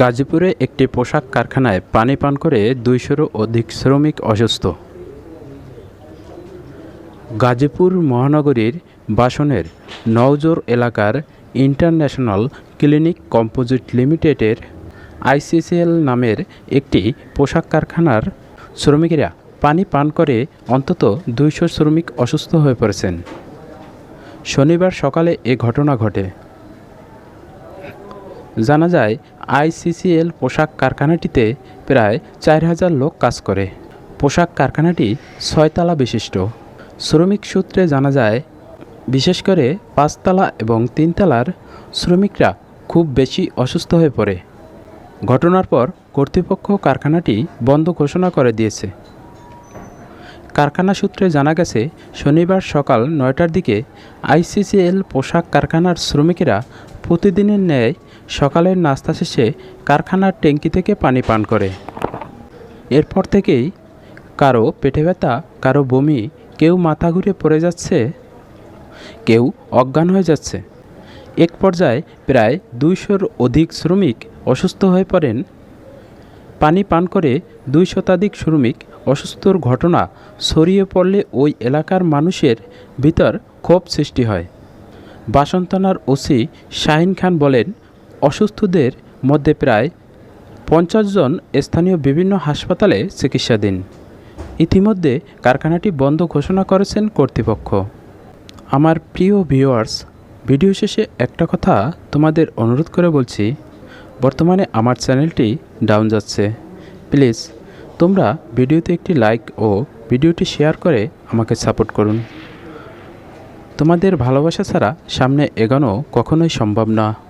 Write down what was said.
গাজীপুরে একটি পোশাক কারখানায় পানি পান করে দুইশোরও অধিক শ্রমিক অসুস্থ। গাজীপুর মহানগরীর বাসনের নওজোর এলাকার ইন্টারন্যাশনাল ক্লিনিক কম্পোজিট লিমিটেডের আইসিসিএল নামের একটি পোশাক কারখানার শ্রমিকেরা পানি পান করে অন্তত দুইশো শ্রমিক অসুস্থ হয়ে পড়েছেন। শনিবার সকালে এ ঘটনা ঘটে। জানা যায় আইসিসিএল পোশাক কারখানাটিতে প্রায় চার হাজার লোক কাজ করে। পোশাক কারখানাটি ছয়তলা বিশিষ্ট। শ্রমিক সূত্রে জানা যায়, বিশেষ করে পাঁচতলা এবং তিনতলার শ্রমিকরা খুব বেশি অসুস্থ হয়ে পড়ে। ঘটনার পর কর্তৃপক্ষ কারখানাটি বন্ধ ঘোষণা করে দিয়েছে। কারখানা সূত্রে জানা গেছে, শনিবার সকাল নয়টার দিকে আইসিসিএল পোশাক কারখানার শ্রমিকেরা প্রতিদিনের ন্যায় সকালের নাস্তা শেষে কারখানার ট্যাঙ্কি থেকে পানি পান করে। এরপর থেকেই কারও পেটে ব্যথা, কারও বমি, কেউ মাথা ঘুরে পড়ে যাচ্ছে, কেউ অজ্ঞান হয়ে যাচ্ছে। এক পর্যায়ে প্রায় দুইশোর অধিক শ্রমিক অসুস্থ হয়ে পড়েন। পানি পান করে দুই শতাধিক শ্রমিক অসুস্থর ঘটনা ছড়িয়ে পড়লে ওই এলাকার মানুষের ভিতর ক্ষোভ সৃষ্টি হয়। বাসন থানার ওসি শাহিন খান বলেন, অসুস্থদের মধ্যে প্রায় পঞ্চাশ জন স্থানীয় বিভিন্ন হাসপাতালে চিকিৎসাধীন। ইতিমধ্যে কারখানাটি বন্ধ ঘোষণা করেছেন কর্তৃপক্ষ। আমার প্রিয় ভিউয়ার্স, ভিডিও শেষে একটা কথা তোমাদের অনুরোধ করে বলছি, বর্তমানে আমার চ্যানেলটি ডাউন যাচ্ছে। প্লিজ, তোমরা ভিডিওতে একটি লাইক ও ভিডিওটি শেয়ার করে আমাকে সাপোর্ট করুন। তোমাদের ভালোবাসা ছাড়া সামনে এগোনো কখনোই সম্ভব না।